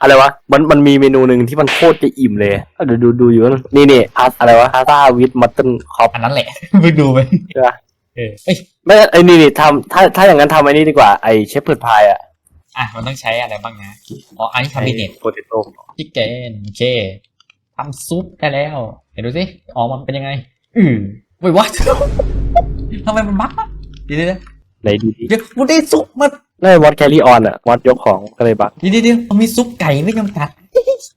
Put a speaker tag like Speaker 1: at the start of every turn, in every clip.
Speaker 1: อะไรวะ มันมันมีเมนูหนึ่งที่มันโคตรจะอิ่มเลยอะเดี๋ยวดูดูอยู่นะนี่นี่พาสอะไรวะพาสต้าวิดมัตเต n นคอป
Speaker 2: อันนั้นแหละ ไปดูไป
Speaker 1: ใช่ปะ
Speaker 2: เออเอ้ย
Speaker 1: ไม่ไอ้นี่นี่ทำถ้าถ้าอย่างนั้นทำไอ้นี่ดีกว่าไอ้เชฟเปิดพายอะ
Speaker 2: อะมันต้องใช้อะไรบ้างนะอ๋ออันนี้ทำบิเน็ต
Speaker 1: โปเตโต้
Speaker 2: ชิคเกนโอเคทำซุปได้แล้วเห็นดูสิออกมาเป็นยังไง อือเว้ยวัดทำไมมันบั๊กวะเดี๋ยวเดี๋ยว
Speaker 1: ไหนดีดี
Speaker 2: เดี๋ยวกูได้ซุปมา
Speaker 1: ได้วอดแครี่ออนอะวอดยกของก็เลยบัก
Speaker 2: เดี๋ยวเดี๋ยวเดี๋ยวมันมีซุปไก่ไม่จำกัด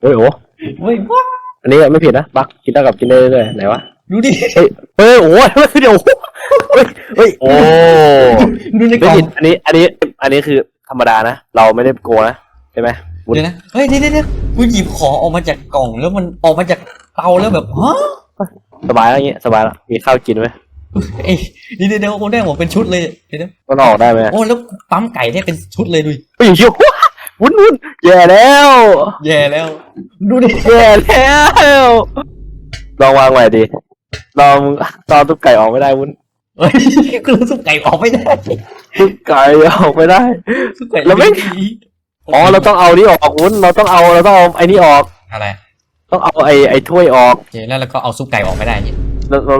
Speaker 1: เฮ้ยโอ้
Speaker 2: เว้ยวัด
Speaker 1: อันนี้ไม่ผิดนะบักกินได้กับกินได้เรื่อยๆไหนวะ
Speaker 2: ดูดิ
Speaker 1: เฮ้ยเฮ้ยโอ้ยเฮ้ยเดี๋ยวเฮ้ยเฮ้ยโอ้
Speaker 2: ดูในก
Speaker 1: ไม่
Speaker 2: ล่อง
Speaker 1: ผิดอันนี้อันนี้อันนี้คือธรรมดานะเราไม่ได้โกงนะใช่ไหม
Speaker 2: เดี๋ยวนะเฮ้ยเดี๋ยวเดี๋ยวเดี๋ยวกูหยิบของออกมาจากกล่องแล้วมันออกมาจากเตาแล้วแบบฮะ
Speaker 1: สบายแล้วอย่างเงี้ยสบายแล้วมีข้าวกินไหม
Speaker 2: เอ้ยเดี๋ยวเดี๋ยวเดี๋ยวกูได้หมดเป็นชุดเลยเดี๋ยวเดี๋ยว
Speaker 1: มันออกได้ไหม
Speaker 2: โอ้แล้วกูปั๊มไก่ได้เป็นชุดเลยดูดิ
Speaker 1: เฮ้ยชิววุ้นวุ้นแย่แล้ว
Speaker 2: แย่แล้ว ดูดิ
Speaker 1: แย่แล้วลองวางไว้ดิลองตอนตุ๊กไก่ออกไม่ได้วุ้น
Speaker 2: เฮ้ยกูรู้ซุปไก่ออกไม่ได้
Speaker 1: ตุ๊กไก่ออกไม่ได้
Speaker 2: ซุปไก่
Speaker 1: แล้วไม่อ๋อเราต้องเอานี่ออกวุ้นเราต้องเอาเราต้องเอาไอ้นี่ออก
Speaker 2: อะไร
Speaker 1: ต้องเอาไอ้ไอ้ถ้วยออก
Speaker 2: โอเคแล้วเราก็เอาซุปไก่ออกไม่ได้เนี่ย
Speaker 1: เราเรา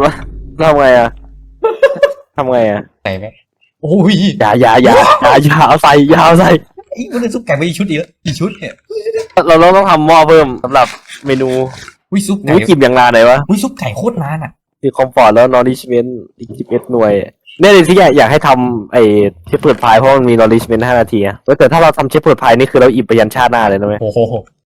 Speaker 1: เราทำไงอะ ทำไงอะ
Speaker 2: ใส่ไปโอ้ย
Speaker 1: อย่าอย่าอย่าอย่าอย่าเอาใส่อย่าเอาใส่
Speaker 2: ไอ้กูได้ซุปไก่ไปอีกชุดอีกแล้วอีกชุดเนี่ย
Speaker 1: เราเราต้องทำหม้อเพิ่มสำหรับเมนู
Speaker 2: อุ้ยซุป
Speaker 1: ห
Speaker 2: ไก่
Speaker 1: มูจิบอย่างนานไหนวะ
Speaker 2: อุ้ยซุปไก่โคตรนานอะ
Speaker 1: คือคอมฟอร์ตแล้วนอริชเมนต์อีกสิบเอ็ดหน่วยเนี่ยเลยที่อยากอยากให้ทำไอ้เชฟเปิดพายเพราะมันมีนอริชเมนต์ห้านาทีอะแต่ถ้าเราทำเชฟเปิดพายนี่คือเราอิ่มไปยันชาติหน้าเลยนะเว้ย
Speaker 2: โอ้โห